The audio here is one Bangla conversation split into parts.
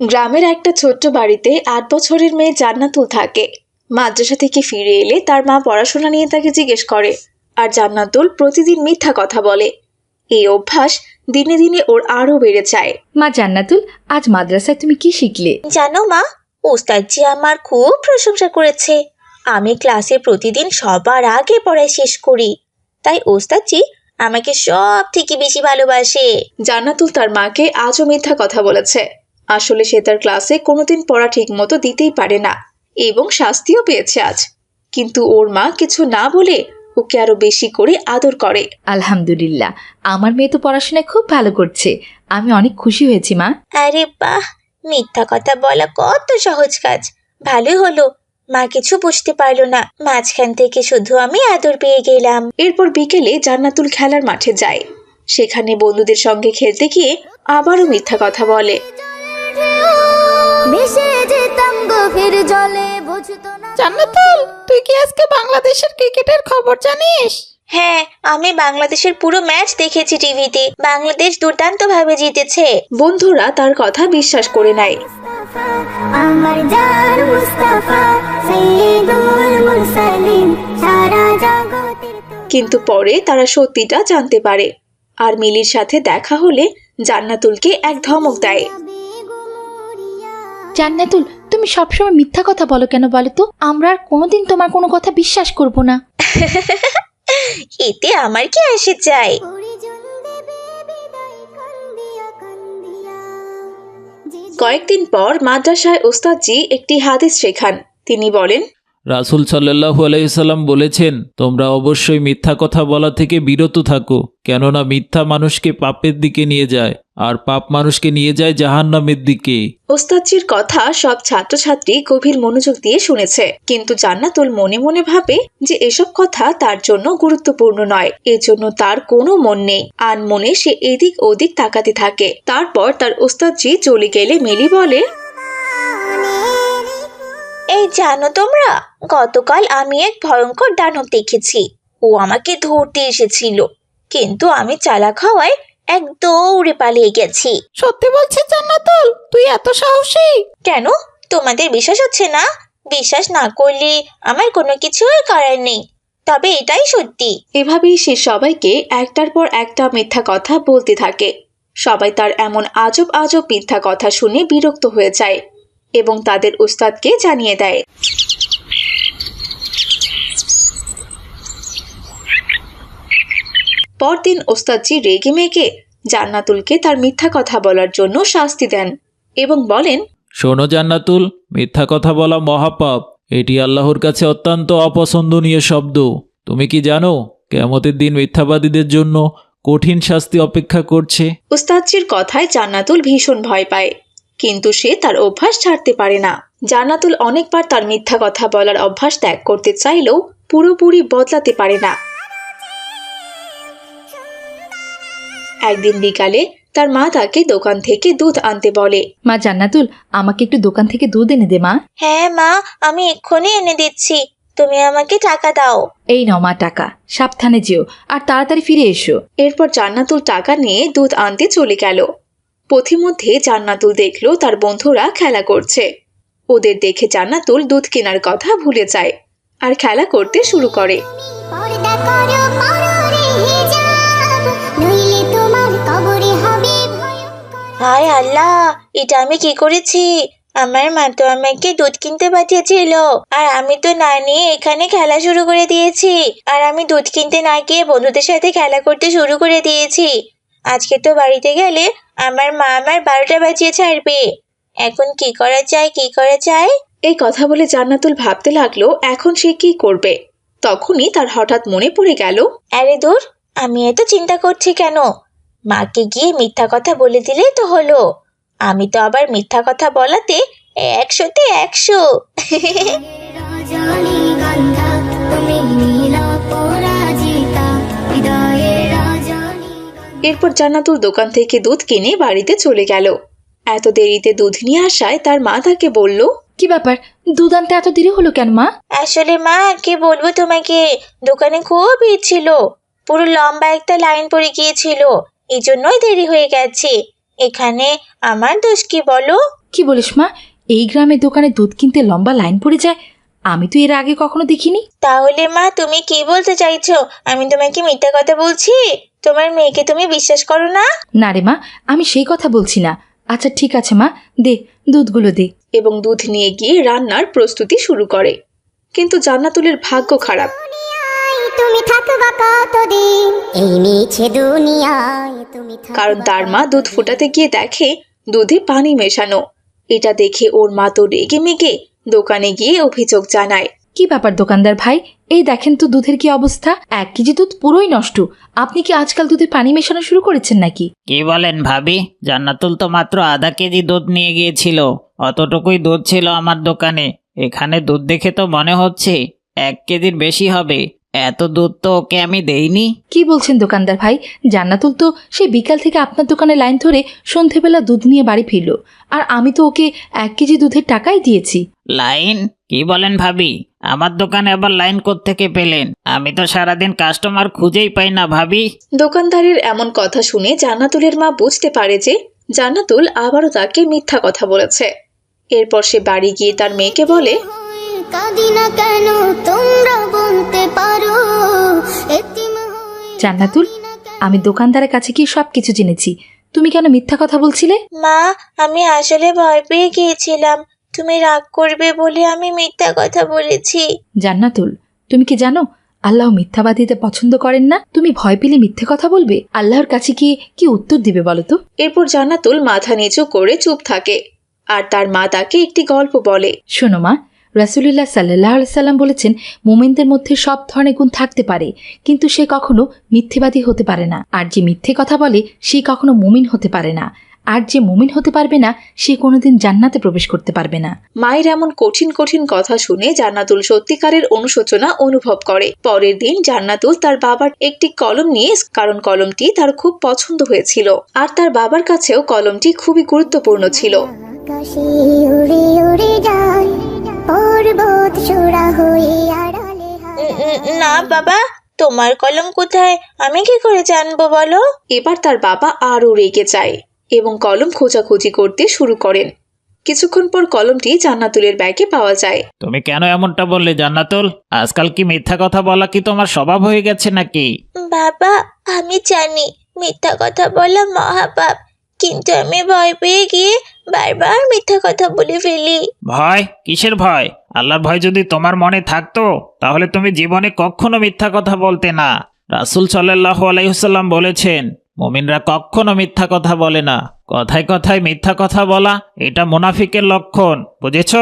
গ্রামের একটা ছোট্ট বাড়িতে আট বছরের মেয়ে জান্নাতুল থাকে। মাদ্রাসা থেকে ফিরে এলে তার মা পড়াশোনা নিয়ে তাকে জিজ্ঞেস করে আর জান্নাতুল প্রতিদিন মিথ্যা কথা বলে। এই অভ্যাস দিনে দিনে ওর আরও বেড়ে যায়। মা জান্নাতুল আজ মাদ্রাসায় তুমি কি শিখলে? জানো মা ওস্তাদজি আমার খুব প্রশংসা করেছে। আমি ক্লাসে প্রতিদিন সবার আগে পড়ায় শেষ করি। তাই ওস্তাদজি আমাকে সব থেকে বেশি ভালোবাসে। জান্নাতুল তার মাকে আজও মিথ্যা কথা বলেছে। আসলে সে তার ক্লাসে কোনোদিন পড়া ঠিক মতো দিতেই পারে না এবং শাস্তিও পেয়েছে আজ। কিন্তু ওর মা কিছু না বলে ওকে আরও বেশি করে আদর করে। আলহামদুলিল্লাহ। আমার মেয়ে তো পড়াশোনায় খুব ভালো করছে। আমি অনেক খুশি হয়েছি মা। আরে বাহ! মিথ্যা কথা বলা কত সহজ কাজ। ভালোই হলো। মা কিছু বুঝতে পারল না। মাঝখান থেকে শুধু আমি আদর পেয়ে গেলাম। এরপর বিকেলে জান্নাতুল খেলার মাঠে যায়। সেখানে বন্ধুদের সঙ্গে খেলতে গিয়ে আবারও মিথ্যা কথা বলে। ভেসে যেতাম গভীর জলে বুঝতো না জান্নাতুল তুই কি আজকে বাংলাদেশের ক্রিকেটের খবর জানিস? হ্যাঁ আমি বাংলাদেশের পুরো ম্যাচ দেখেছি টিভিতে। বাংলাদেশ দুর্দান্ত ভাবে জিতেছে। বন্ধুরা তার কথা বিশ্বাস করে নেয় আমার জান মুস্তাফা সৈয়দুল মুরসালিন সারা জগতের কিন্তু পরে তারা সত্যিটা জানতে পারে। আর মিলির সাথে দেখা হলে জান্নাতুলকে এক ধমক দেয়। জান্নাতুল তুমি সবসময় মিথ্যা কথা বলো কেন বলো তো? আমরা আর কোনোদিন তোমার কোনো কথা বিশ্বাস করব না। এতে আমার কি আসে যায়? কয়েকদিন পর মাদ্রাসায় ওস্তাদজি একটি হাদিস শেখান। তিনি বলেন রাসুল সাল্লাহু আলাইসাল্লাম বলেছেন তোমরা অবশ্যই মিথ্যা কথা বলা থেকে বিরত থাকো কেননা মিথ্যা মানুষকে পাপের দিকে নিয়ে যায়। আর পাপ মানুষকে নিয়ে যায় জাহান্নামের দিকে। ওস্তাদজির কথা সব ছাত্রছাত্রী গভীর মনোযোগ দিয়ে শুনেছে। কিন্তু জান্নাতুল মনে মনে ভাবে যে এসব কথা তার জন্য গুরুত্বপূর্ণ নয়। এজন্য তার কোনো মন নেই। আন মনে সে এদিক ওদিক তাকাতে থাকে। তারপর তার ওস্তাদজি চলে গেলে মেলি বলে এই জানো তোমরা গতকাল আমি এক ভয়ঙ্কর দানব দেখেছি। ও আমাকে ধরতে এসেছিল। কিন্তু আমি চালাক হওয়ায় এক দৌড়ে পালিয়ে গেছি। সত্যি বলছিস জান্নাতুল? তুই এত সাহসী? কেন? তোমাদের বিশ্বাস হচ্ছে না? বিশ্বাস না করলে আমার কোনো কিছুই করার নেই। তবে এটাই সত্যি। এভাবেই সে সবাইকে একটার পর একটা মিথ্যা কথা বলতে থাকে। সবাই তার এমন আজব আজব মিথ্যা কথা শুনে বিরক্ত হয়ে যায় এবং তাদের উস্তাদকে জানিয়ে দেয়। পরদিন ওস্তাদজি রেগে মেগে জান্নাতুলকে তার মিথ্যা কথা বলার জন্য শাস্তি দেন এবং বলেন শোনো জান্নাতুল মিথ্যা কথা বলা মহাপাপ। এটি আল্লাহর কাছে অত্যন্ত অপছন্দনীয় শব্দ। তুমি কি জানো কেমতের দিন মিথ্যাবাদীদের জন্য কঠিন শাস্তি অপেক্ষা করছে? উস্তাদজির কথায় জান্নাতুল ভীষণ ভয় পায়। কিন্তু সে তার অভ্যাস ছাড়তে পারে না। জান্নাতুল অনেকবার তার মিথ্যা কথা বলার অভ্যাস ত্যাগ করতে চাইলেও পুরোপুরি বদলাতে পারে না। একদিন বিকালে তার মা তাকে দোকান থেকে দুধ আনতে বলে। মা জান্নাতুল আমাকে একটু দোকান থেকে দুধ এনে দে মা। হ্যাঁ মা আমি এক্ষুনি এনে দিচ্ছি। তুমি আমাকে টাকা দাও। এই নাও মা টাকা সাবধানে যেও আর তাড়াতাড়ি ফিরে এসো। এরপর জান্নাতুল টাকা নিয়ে দুধ আনতে চলে গেল। পথিমধ্যে জান্নাতুল দেখল তার বন্ধুরা খেলা করছে। ওদের দেখে জান্নাতুল দুধ কেনার কথা ভুলে যায় আর খেলা করতে শুরু করে। পর্দা করো পররে হায় আল্লাহ এটা আমি কি করেছি? আমার মা তো আমাকে দুধ কিনতে পাঠিয়েছিল। আর আমি তো না নিয়ে এখানে খেলা শুরু করে দিয়েছি। আর আমি দুধ কিনতে না গিয়ে বন্ধুদের সাথে খেলা করতে শুরু করে দিয়েছি। আজকে তো বাড়িতে গেলে আমার মা আমার বারোটা বাজিয়ে ছাড়বে। এখন কি করা যায় কি করা যায়? এই কথা বলে জান্নাতুল ভাবতে লাগল এখন সে কি করবে? তখনই তার হঠাৎ মনে পড়ে গেল আরে দূর আমি এত চিন্তা করছি কেন? মাকে গিয়ে মিথ্যা কথা বলে দিলেই তো হলো। আমি তো আবার মিথ্যা কথা বলাতে একশোতে একশো। এরপর জান্নাতুল দোকান থেকে দুধ কিনে বাড়িতে চলে গেল। এত দেরিতে দুধ নিয়ে আসায় তার মা তাকে বলল কি ব্যাপার? দুধ আনতে এত দেরি হলো কেন মা? আসলে মা কি বলব তোমাকে? দোকানে খুব ভিড় ছিল। পুরো লম্বা একটা লাইন পড়ে গিয়েছিল। এই জন্যই দেরি হয়ে গেছে। এখানে আমার দোষ কি বলো? কি বলিস মা? এই গ্রামের দোকানে দুধ কিনতে লম্বা লাইন পড়ে যায়। আমি তো এর আগে কখনো দেখিনি। তাহলে মা তুমি কি বলতে চাইছো? আমি তোমাকে মিথ্যা কথা বলছি? তোমার মেয়েকে তুমি বিশ্বাস করো না? না রে মা আমি সেই কথা বলছি না। আচ্ছা ঠিক আছে মা দে দুধগুলো দে। এবং দুধ নিয়ে গিয়ে রান্নার প্রস্তুতি শুরু করে। কিন্তু জান্নাতুলের ভাগ্য খারাপ। তুমি থাকবা কতদিন? এই মিছে দুনিয়ায় তুমি থাকবা কারণ তার মা দুধ ফোটাতে গিয়ে দেখে দুধে পানি মেশানো। এটা দেখে ওর মা তো রেগে মেগে দোকানে গিয়ে অভিযোগ জানায়। কি ব্যাপার দোকানদার ভাই? এই দেখেন তো দুধের কি অবস্থা। এক কেজি দুধ পুরোই নষ্ট। আপনি কি আজকাল দুধে পানি মেশানো শুরু করেছেন নাকি? কি বলেন ভাবি? জান্নাতুল তো মাত্র আধা কেজি দুধ নিয়ে গিয়েছিল। অতটুকুই দুধ ছিল আমার দোকানে। এখানে দুধ দেখে তো মনে হচ্ছে এক কেজির বেশি হবে। এত দুধ তো ওকে আমি দেইনি। কি বলছেন দোকানদার ভাই? জান্নাতুল তো সে বিকাল থেকে আপনার দোকানে লাইন ধরে সন্ধেবেলা দুধ নিয়ে বাড়ি ফিরল। আর আমি তো ওকে এক কেজি দুধের টাকাই দিয়েছি। লাইন? কি বলেন ভাবি? আমার দোকানে আবার লাইন থেকে পেলেন? আমি তো সারাদিন কাস্টমার খুঁজেই পাই না ভাবি। দোকানদারের এমন কথা শুনে জান্নাতুলের মা বুঝতে পারে যে জান্নাতুল আবারও তাকে মিথ্যা কথা বলেছে। এরপর সে বাড়ি গিয়ে তার মেয়েকে বলে কাঁদি না কেন তোমরা জান্নাতুল আমি দোকানদারের কাছে গিয়ে সব কিছু জেনেছি। তুমি কেন মিথ্যা কথা বলছিলে? মা আমি আসলে ভয় পেয়ে গিয়েছিলাম। তুমি রাগ করবে বলে আমি মিথ্যা কথা বলেছি। জান্নাতুল তুমি কি জানো আল্লাহ মিথ্যাবাদীতে পছন্দ করেন না? তুমি ভয় পেলে মিথ্যে কথা বলবে? আল্লাহর কাছে গিয়ে কি উত্তর দিবে বলো তো? এরপর জান্নাতুল মাথা নিচু করে চুপ থাকে। আর তার মা তাকে একটি গল্প বলে। শোনো মা রাসুলিল্লাহ সাল্লাহ সাল্লাম বলেছেন মোমেনদের মধ্যে সব ধরনের গুণ থাকতে পারে কিন্তু সে কখনো মিথ্যেবাদী হতে পারে না। আর যে মিথ্যে কথা বলে সে কখনো মুমিন হতে পারে না। আর যে মুমিন হতে পারবে না সে কোনোদিন জান্নাতে প্রবেশ করতে পারবে না। মায়ের এমন কঠিন কঠিন কথা শুনে জান্নাতুল সত্যিকারের অনুশোচনা অনুভব করে। পরের দিন জান্নাতুল তার বাবার একটি কলম নিয়ে কারণ কলমটি তার খুব পছন্দ হয়েছিল। আর তার বাবার কাছেও কলমটি খুবই গুরুত্বপূর্ণ ছিল। পর্বত চূড়া হয়ে আড়ালে না বাবা তোমার কলম কোথায়? আমি কি করে জানব বলো? এবার তার বাবা আরও রেগে যায় এবং কলম খোঁজাখুঁজি করতে শুরু করেন। কিছুক্ষণ পর কলমটি জান্নাতুলের ব্যাগে পাওয়া যায়। তুমি কেন এমনটা বললে জান্নাতুল? আজকাল কি মিথ্যা কথা বলা কি তোমার স্বভাব হয়ে গেছে নাকি? বাবা আমি জানি মিথ্যা কথা বলা মহাপাপ। কিন্তু আমি ভয় পেয়ে গিয়ে বারবার মিথ্যা কথা বলে ফেলি। ভয়? কিসের ভয়? আল্লাহর ভয় যদি তোমার মনে থাকতো তাহলে তুমি জীবনে কখনো মিথ্যা কথা বলতে না। রাসুল সাল্লাহ আলাইসাল্লাম বলেছেন মুমিনরা কখনো মিথ্যা কথা বলে না। কথায় কথায় মিথ্যা কথা বলা এটা মুনাফিকের লক্ষণ বুঝেছ?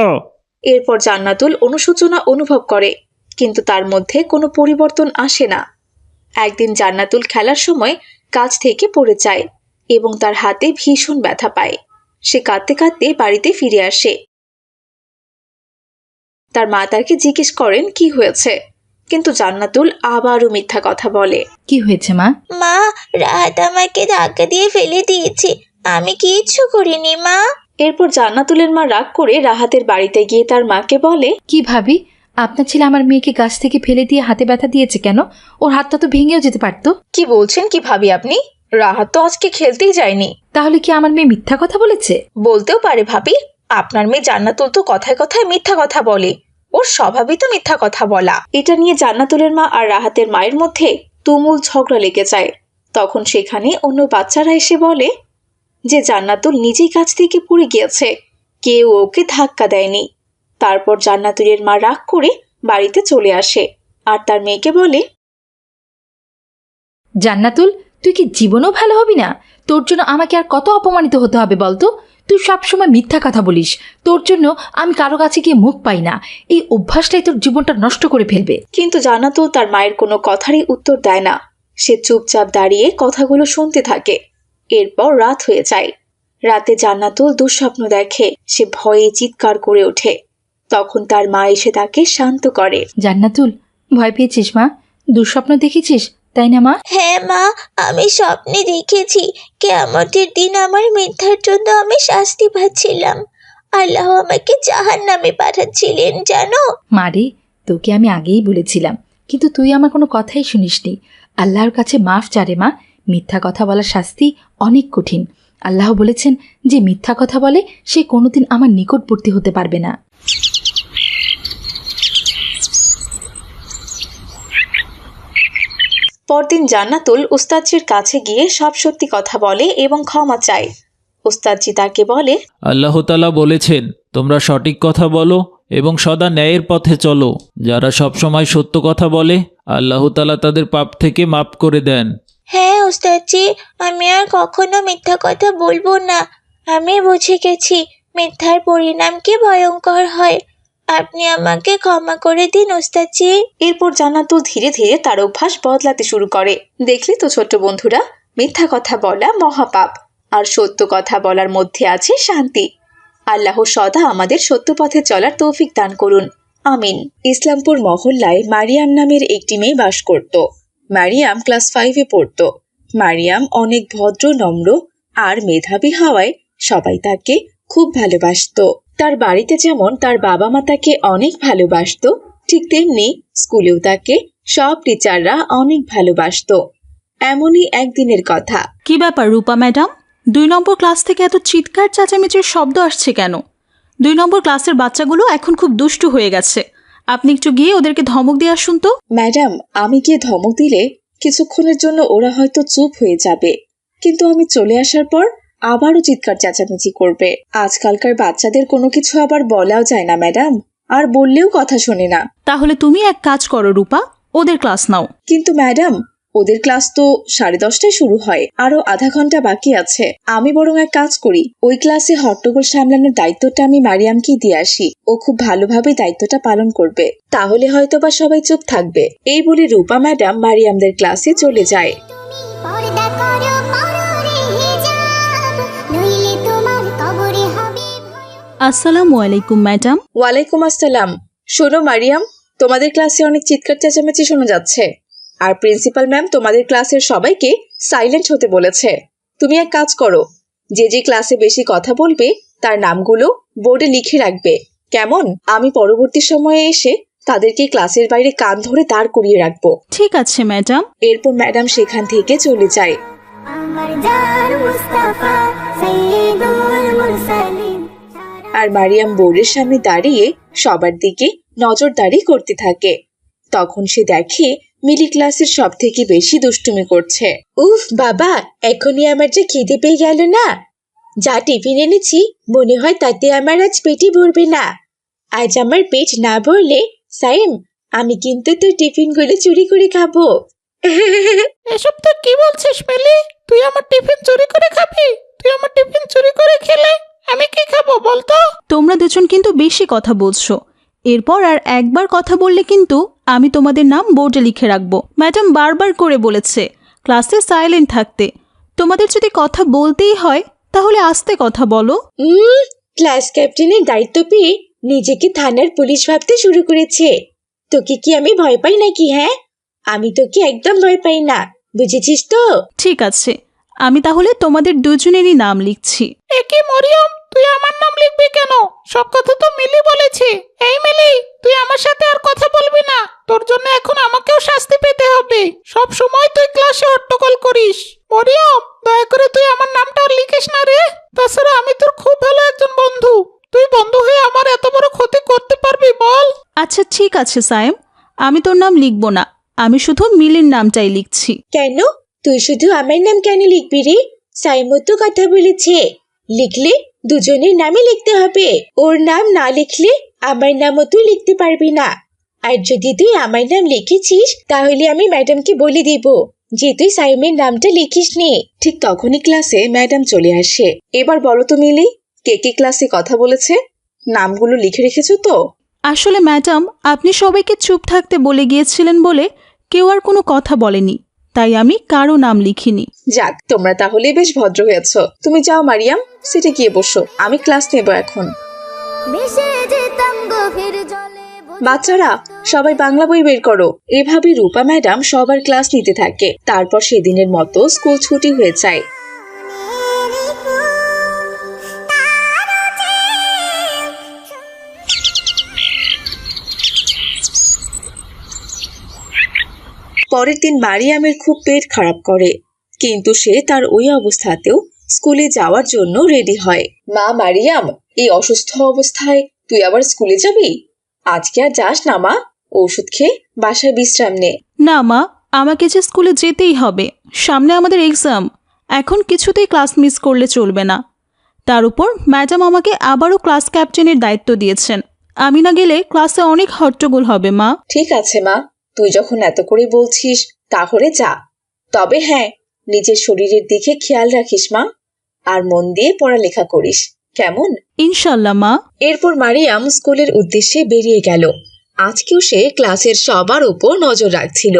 এরপর জান্নাতুল অনুশোচনা অনুভব করে কিন্তু তার মধ্যে কোনো পরিবর্তন আসে না। একদিন জান্নাতুল খেলার সময় কাজ থেকে পড়ে যায়। এবং তার হাতে ভীষণ ব্যথা পায়। সে কাঁদতে কাঁদতে বাড়িতে ফিরে আসে। তার মা তাকে জিজ্ঞেস করেন কি হয়েছে? কিন্তু জান্নাতুল আবারও মিথ্যা কথা বলে। কি হয়েছে মা? মা রাহাত আমাকে ধাক্কা দিয়ে ফেলে দিয়েছে। আমি কিচ্ছু করিনি মা। এরপর জান্নাতুলের মা রাগ করে রাহাতের বাড়িতে গিয়ে তার মাকে বলে কি ভাবি? আপনার ছেলে আমার মেয়েকে গাছ থেকে ফেলে দিয়ে হাতে ব্যথা দিয়েছে কেন? ওর হাতটা তো ভেঙেও যেতে পারতো। কি বলছেন? কি ভাবি আপনি? রাহাত তো আজকে খেলতেই যায়নি। তাহলে কি আমার মেয়ে মিথ্যা কথা বলেছে? বলতেও পারে ভাবি। আপনার মেয়ে জান্নাতুল তো কথায় কথায় মিথ্যা কথা বলে। ওর স্বভাবই তো মিথ্যা কথা বলা। এটা নিয়ে জান্নাতুলের মা আর রাহাতের মায়ের মধ্যে তুমুল ঝগড়া লেগে যায়। তখন সেখানে অন্য বাচ্চারা এসে বলে যে জান্নাতুল নিজেই কাছ থেকে পড়ে গিয়েছে। কেউ ওকে ধাক্কা দেয়নি। তারপর জান্নাতুলের মা রাগ করে বাড়িতে চলে আসে। আর তার মেয়েকে বলে জান্নাতুল তুই কি জীবনও ভালো হবি না? তোর জন্য আমাকে আর কত অপমানিত হতে হবে বলতো? তুই সবসময় মিথ্যা কথা বলিস। তোর জন্য আমি কারও কাছে গিয়ে মুখ পাই না। এই অভ্যাসটাই তোর জীবনটা নষ্ট করে ফেলবে। কিন্তু জান্নাতুল তার মায়ের কোনো কথারই উত্তর দেয় না। সে চুপচাপ দাঁড়িয়ে কথাগুলো শুনতে থাকে। এরপর রাত হয়ে যায়। রাতে জান্নাতুল দুঃস্বপ্ন দেখে। সে ভয়ে চিৎকার করে ওঠে। তখন তার মা এসে তাকে শান্ত করে। জান্নাতুল ভয় পেয়েছিস মা? দুঃস্বপ্ন দেখেছিস? তাই না মা? হ্যাঁ মা আমি স্বপ্নে দেখেছি কেয়ামতের দিন আমার মিথ্যার জন্য আমি শাস্তি পাচ্ছিলাম। আল্লাহ আমাকে জাহান নামে পাঠাচ্ছিলেন জানো? মা রে তোকে আমি আগেই বলেছিলাম কিন্তু তুই আমার কোনো কথাই শুনিসনি। আল্লাহর কাছে মাফ চারে মা। মিথ্যা কথা বলার শাস্তি অনেক কঠিন। আল্লাহ বলেছেন যে মিথ্যা কথা বলে সে কোনোদিন আমার নিকটবর্তী হতে পারবে না। পরদিন জান্নাতুল উস্তাদজির কাছে গিয়ে সব সত্যি কথা বলে এবং ক্ষমা চায়। উস্তাদজি তাকে বলে আল্লাহ তালা বলেছেন তোমরা সঠিক কথা বলো এবং সদা ন্যায়ের পথে চলো। যারা সবসময় সত্য কথা বলে আল্লাহ তালা তাদের পাপ থেকে মাপ করে দেন। হ্যাঁ ওস্তাদজি আমি আর কখনো মিথ্যা কথা বলব না। আমি বুঝে গেছি মিথ্যার পরিণাম কি ভয়ঙ্কর হয়। আপনি আমাকে ক্ষমা করে দিন, ওস্তাদজি। এরপর জান্নাতুল ধীরে ধীরে তার অভ্যাস বদলাতে শুরু করে। দেখলি তো ছোট্ট বন্ধুরা, মিথ্যা কথা বলা মহাপাপ, আর সত্য কথা বলার মধ্যে আছে শান্তি। আল্লাহ সদা আমাদের সত্য পথে চলার তৌফিক দান করুন। আমিন। ইসলামপুর মহল্লায় মারিয়াম নামের একটি মেয়ে বাস করত। মারিয়াম ক্লাস ফাইভে পড়ত। মারিয়াম অনেক ভদ্র, নম্র, আর মেধাবী হওয়ায় সবাই তাকে খুব ভালোবাসতো। তার বাড়িতে যেমন তার বাবা মা তাকে অনেক ভালোবাসতো ঠিক তেমনি স্কুলেও তাকে সব টিচাররা অনেক ভালোবাসত। এমনই একদিনের কথা। কি ব্যাপার রূপা ম্যাডাম? দুই নম্বর ক্লাস থেকে এত চিৎকার চেঁচামেচির শব্দ আসছে কেন? দুই নম্বর ক্লাসের বাচ্চাগুলো এখন খুব দুষ্টু হয়ে গেছে। আপনি একটু গিয়ে ওদেরকে ধমক দিয়ে আসুন তো। ম্যাডাম আমি গিয়ে ধমক দিলে কিছুক্ষণের জন্য ওরা হয়তো চুপ হয়ে যাবে। কিন্তু আমি চলে আসার পর আবারও চিৎকার চেঁচামেচি করবে। আজকালকার বাচ্চাদের কোনো কিছু আবার বলাও যায় না ম্যাডাম। আর বললেও কথা শোনে না। তাহলে তুমি এক কাজ করো রূপা। ওদের ক্লাস নাও। কিন্তু ম্যাডাম ওদের ক্লাস তো সাড়ে দশটায় শুরু হয়। আরও আধা ঘণ্টা বাকি আছে। আমি বরং এক কাজ করি। ওই ক্লাসে হট্টগোল সামলানোর দায়িত্বটা আমি মারিয়ামকেই দিয়ে আসি। ও খুব ভালোভাবে দায়িত্বটা পালন করবে। তাহলে হয়তো বা সবাই চুপ থাকবে। এই বলে রূপা ম্যাডাম মারিয়ামদের ক্লাসে চলে যায়। আসসালামু আলাইকুম ম্যাডাম। ওয়ালাইকুম আসসালাম। শোনো মারিয়াম তোমাদের ক্লাসে অনেক চিৎকার চেঁচামেচি শোনা যাচ্ছে। আর প্রিন্সিপাল ম্যাম তোমাদের ক্লাসের সবাইকে সাইলেন্ট হতে বলেছে। তুমি এক কাজ করো যে যে ক্লাসে বেশি কথা বলবে তার নামগুলো বোর্ডে লিখে রাখবে। কেমন? আমি পরবর্তী সময়ে এসে তাদেরকে ক্লাসের বাইরে কান ধরে দাঁড় করিয়ে রাখব। ঠিক আছে ম্যাডাম। এরপর ম্যাডাম সেখান থেকে চলে যায়। আমার জান মুস্তাফা সাইয়্যিদুল মুরসালিন। আর মারিয়াম বোর্ডের সামনে দাঁড়িয়ে সবার দিকে নজরদারি করতে থাকে। তখন সে দেখে মিলি ক্লাসের সব থেকে বেশি দুষ্টুমি করছে। উফ বাবা এখনই আমার যে খিদে পেয়ে গেল না। যা টিফিন এনেছি মনে হয় তাতে আমার আজ পেটই ভরবে না। আজ আমার পেট না ভরলে সাইম আমি কিন্তু তোর টিফিনগুলো চুরি করে খাব। এসব তুই কি বলছিস মিলি? তুই আমার টিফিন চুরি করে খাবি? তুই আমার টিফিন চুরি করে খেলে? আমি কি খাব বলতো? তোমরা দুজন কিন্তু বেশি কথা বলছো। এরপর আর একবার কথা বললে কিন্তু আমি তোমাদের নাম বোর্ডে লিখে রাখব। ম্যাডাম বারবার করে বলেছে ক্লাসে সাইলেন্ট থাকতে। তোমাদের যদি কথা বলতেই হয় তাহলে আস্তে কথা বলো। উম ক্লাস ক্যাপ্টেনের দায়িত্ব পেয়ে নিজেকে থানার পুলিশ ভাবতে শুরু করেছে। তোকে কি আমি ভয় পাই নাকি হ্যাঁ? আমি তোকে একদম ভয় পাই না বুঝেছিস তো? ঠিক আছে আমি তাহলে তোমাদের দুজনেরই নাম লিখছি। একে মরিয়ম? তুই আমার নাম লিখবি কেন? সব কথা তো মিলি বলেছে। এই মিলি তুই আমার সাথে আর কথা বলবি না। তোর জন্য এখন আমাকেও শাস্তি পেতে হবে। সব সময় তুই ক্লাসে হট্টগোল করিস। মরিয়ম দয়া করে তুই আমার নামটা আর লিখিস না রে। তাছাড়া আমি তোর খুব ভালো একজন বন্ধু। তুই বন্ধু হয়ে আমার এত বড় ক্ষতি করতে পারবি বল। আচ্ছা ঠিক আছে সায়েম। আমি তোর নাম লিখব না। আমি শুধু মিলির নামটাই লিখছি। কেন? তুই শুধু আমার নাম কেন লিখবি রে? সাইমো তো কথা বলেছে। লিখলে দুজনের নামই লিখতে হবে। ওর নাম না লিখলে আমার নামও তুই লিখতে পারবি না। আর যদি তুই আমার নাম লিখেছিস, তাহলে আমি ম্যাডামকে বলে দিব যে তুই সাইমের নামটা লিখিস নি। ঠিক তখনই ক্লাসে ম্যাডাম চলে আসে। এবার বলো তো মিলি, কে কে ক্লাসে কথা বলেছে? নামগুলো লিখে রেখেছো তো? আসলে ম্যাডাম, আপনি সবাইকে চুপ থাকতে বলে গিয়েছিলেন বলে কেউ আর কোনো কথা বলেনি। তাই আমি কারও নাম লিখিনি। যাক তোমরা তাহলে বেশ ভদ্র হয়েছ। তুমি যাও মারিয়াম সিটে গিয়ে বসো। আমি ক্লাস নেব এখন। বাচ্চারা সবাই বাংলা বই বের করো। এভাবে রূপা ম্যাডাম সবার ক্লাস নিতে থাকে। তারপর সেদিনের মতো স্কুল ছুটি হয়ে যায়। পরের দিন মারিয়ামের খুব পেট খারাপ করে। কিন্তু সে তার ওই অবস্থাতেও স্কুলে যাওয়ার জন্য রেডি হয়। মা মারিয়াম এই অসুস্থ অবস্থায় তুই আবার স্কুলে যাবি? আজকে আর যাস না মা। ওষুধ খেয়ে বাসায় বিশ্রাম নে। না মা আমাকে যে স্কুলে যেতেই হবে। সামনে আমাদের এক্সাম এখন কিছুতেই ক্লাস মিস করলে চলবে না। তার উপর ম্যাডাম আমাকে আবারও ক্লাস ক্যাপ্টেনের দায়িত্ব দিয়েছেন। আমি না গেলে ক্লাসে অনেক হট্টগোল হবে মা। ঠিক আছে মা। তুই যখন এত করে বলছিস তাহলে যা। তবে হ্যাঁ নিজের শরীরের দিকে খেয়াল রাখিস মা আর মন দিয়ে পড়ালেখা করিস। কেমন? ইনশাল্লাহ মা। এরপর মারিয়াম স্কুলের উদ্দেশ্যে বেরিয়ে গেল। আজকেও সে ক্লাসের সবার উপর নজর রাখছিল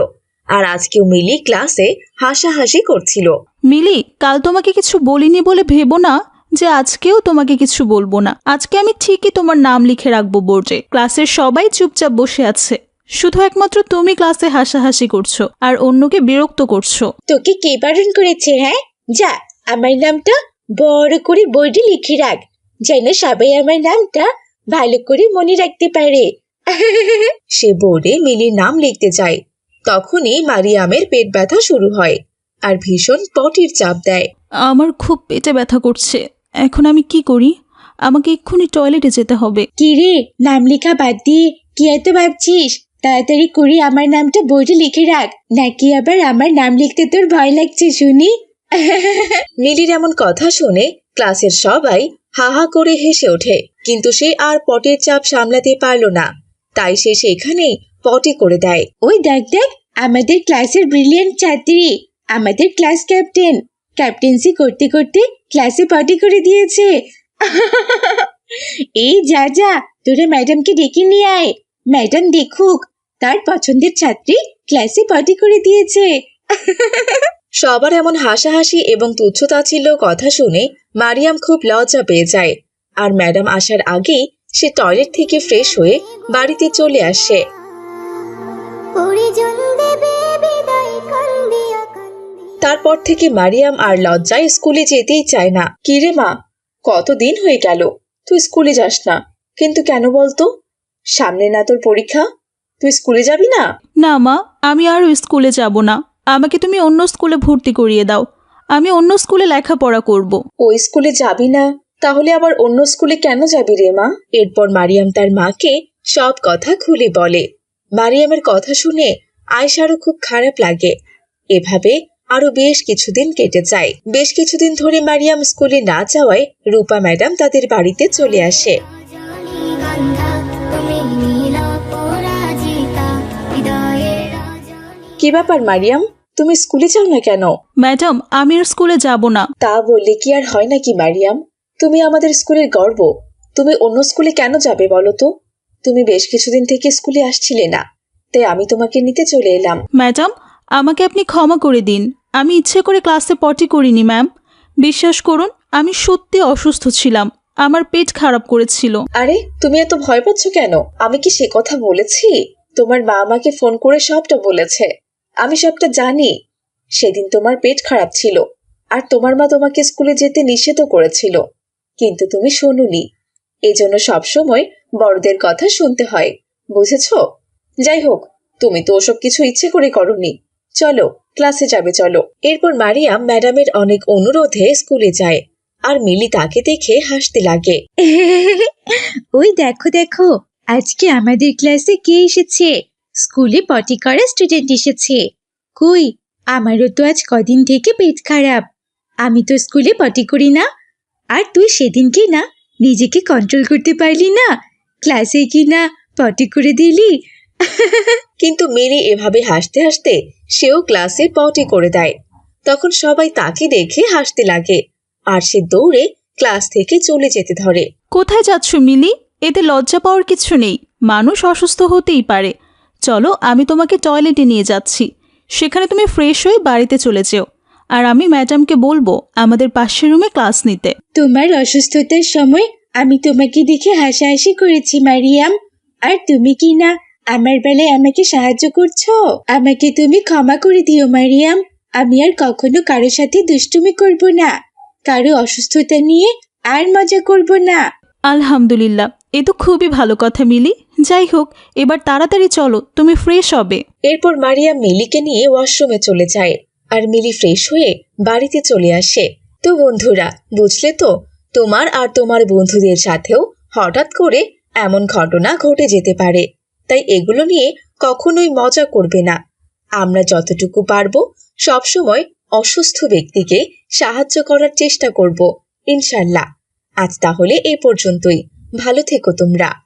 আর আজকেও মিলি ক্লাসে হাসাহাসি করছিল। মিলি কাল তোমাকে কিছু বলিনি বলে ভেবো না যে আজকেও তোমাকে কিছু বলব না। আজকে আমি ঠিকই তোমার নাম লিখে রাখব বোর্ডে। ক্লাসের সবাই চুপচাপ বসে আছে। শুধু একমাত্র তুমি ক্লাসে হাসাহাসি করছ আর অন্যকে বিরক্ত করছ। তোকে কে বারণ করেছে হ্যাঁ? যা আমার নামটা বড় করে বোর্ডে লিখে রাখ যেন সবাই আমার নামটা ভালো করে মনে রাখতে পারে। সে বোর্ডে মিলির নাম লিখতে যায়। তখনই মারিয়ামের পেট ব্যথা শুরু হয় আর ভীষণ পটির চাপ দেয়। আমার খুব পেটে ব্যথা করছে এখন আমি কি করি? আমাকে এক্ষুনি টয়লেটে যেতে হবে। কি রে নাম লেখা বাদ দিয়ে কি এত ভাবছিস? তাড়াতাড়ি করে আমার নামটা বোর্ডে লিখে রাখ। নাকি আবার আমার নাম লিখতে তোর ভয় লাগছে শুনি? মিলির এমন কথা শুনে ক্লাসের সবাই হা হা করে হেসে ওঠে কিন্তু সে আর পটের চাপ সামলাতে পারল না। তাই সে সেখানেই পটে করে দেয়। ওই দেখ দেখ আমাদের ক্লাসের ব্রিলিয়েন্ট ছাত্রী আমাদের ক্লাস ক্যাপ্টেন ক্যাপ্টেন্সি করতে করতে ক্লাসে পটি করে দিয়েছে। এই যা যা তোরা ম্যাডামকে ডেকে নিয়ে আয়। ম্যাডাম দেখুক তার পছন্দের ছাত্রী ক্লাসে পার্টি করে দিয়েছে। সবার এমন হাসাহাসি এবং তুচ্ছতাচ্ছিল্য কথা শুনে মারিয়াম খুব লজ্জা পেয়ে যায়। আর ম্যাডাম আসার আগেই সে টয়লেট থেকে ফ্রেশ হয়ে বাড়িতে চলে আসে। তারপর থেকে মারিয়াম আর লজ্জায় স্কুলে যেতেই চায় না। কিরে মা কতদিন হয়ে গেল? তুই স্কুলে যাস না। কিন্তু কেন বলতো? সামনে না তোর পরীক্ষা? তুই স্কুলে যাবি না? না মা আমি আর ওই স্কুলে যাব না। আমাকে তুমি অন্য স্কুলে ভর্তি করিয়ে দাও। আমি অন্য স্কুলে লেখাপড়া করব। ওই স্কুলে যাবি না? তাহলে আবার অন্য স্কুলে কেন যাবি রে মা? এরপর মারিয়াম তার মাকে সব কথা খুলে বলে। মারিয়ামের কথা শুনে আয়সারও খুব খারাপ লাগে। এভাবে আরও বেশ কিছুদিন কেটে যায়। বেশ কিছুদিন ধরে মারিয়াম স্কুলে না যাওয়ায় রূপা ম্যাডাম তাদের বাড়িতে চলে আসে। কি ব্যাপার মারিয়াম? তুমি স্কুলে যাও না কেন? ম্যাডাম আমি আর স্কুলে যাব না। তা বললে কি আর হয় নাকি মারিয়াম? তুমি আমাদের স্কুলের গর্ব। তুমি অন্য স্কুলে কেন যাবে বলো তো? তুমি বেশ কিছুদিন থেকে স্কুলে আসছিলে না তাই আমি তোমাকে নিতে চলে এলাম। ম্যাডাম আমাকে আপনি ক্ষমা করে দিন। আমি ইচ্ছে করে ক্লাসে পটি করিনি ম্যাম। বিশ্বাস করুন আমি সত্যি অসুস্থ ছিলাম। আমার পেট খারাপ করেছিল। আরে তুমি এত ভয় পাচ্ছ কেন? আমি কি সে কথা বলেছি? তোমার মা আমাকে ফোন করে সবটা বলেছে। আমি সবটা জানি। সেদিন তোমার পেট খারাপ ছিল, আর তোমার মা তোমাকে স্কুলে যেতে নিষেধও করেছিল। কিন্তু তুমি শোনুনি। এজন্য সবসময় বড়দের কথা শুনতে হয়, বুঝেছ? যাই হোক, তুমি তো ওসব কিছু ইচ্ছে করে করনি। চলো, ক্লাসে যাবে, চলো। এরপর মারিয়াম ম্যাডামের অনেক অনুরোধে স্কুলে যায়, আর মিলি তাকে দেখে হাসতে লাগে। ওই দেখো দেখো, আজকে আমাদের ক্লাসে কে এসেছে? স্কুলে পটি করা স্টুডেন্ট এসেছে। কই আমারও তো আজ কদিন থেকে পেট খারাপ। আমি তো স্কুলে পটি করি না। আর তুই সেদিনকে না নিজেকে কন্ট্রোল করতে পারলি না। ক্লাসে কি না পটি করে দিলি? কিন্তু মিলি এভাবে হাসতে হাসতে সেও ক্লাসে পটি করে দেয়। তখন সবাই তাকে দেখে হাসতে লাগে। আর সে দৌড়ে ক্লাস থেকে চলে যেতে ধরে। কোথায় যাচ্ছ মিলি এতে লজ্জা পাওয়ার কিছু নেই। মানুষ অসুস্থ হতেই পারে। চলো আমি তোমাকে টয়লেটে নিয়ে যাচ্ছি। সেখানে তুমি ফ্রেশ হয়ে বাড়িতে চলে যেও। আর আমি ম্যাডামকে বলব আমাদের পাশের রুমে ক্লাস নিতে। তোমার অসুস্থতার সময় আমি তোমাকে দেখে হাসাহাসি করেছি মারিয়াম। আর তুমি কি না? আমার বেলায় আমাকে সাহায্য করছ? আমাকে তুমি ক্ষমা করে দিও মারিয়াম। আমি আর কখনো কারোর সাথে দুষ্টুমি করব না। কারও অসুস্থতা নিয়ে আর মজা করব না। আলহামদুলিল্লাহ এ তো খুবই ভালো কথা মিলি। যাই হোক এবার তাড়াতাড়ি চলো, তুমি ফ্রেশ হবে। এরপর মারিয়া মিলিকে নিয়ে ওয়াশরুমে চলে যায়। আর মিলি ফ্রেশ হয়ে বাড়িতে চলে আসে। তো বন্ধুরা, বুঝলে তো? তোমার আর তোমার বন্ধুদের সাথেও হঠাৎ করে এমন ঘটনা ঘটে যেতে পারে। তাই এগুলো নিয়ে কখনোই মজা করবে না। আমরা যতটুকু পারব, সবসময় অসুস্থ ব্যক্তিকে সাহায্য করার চেষ্টা করব, ইনশাল্লাহ। আজ তাহলে এ পর্যন্তই। ভালো থেকো তোমরা।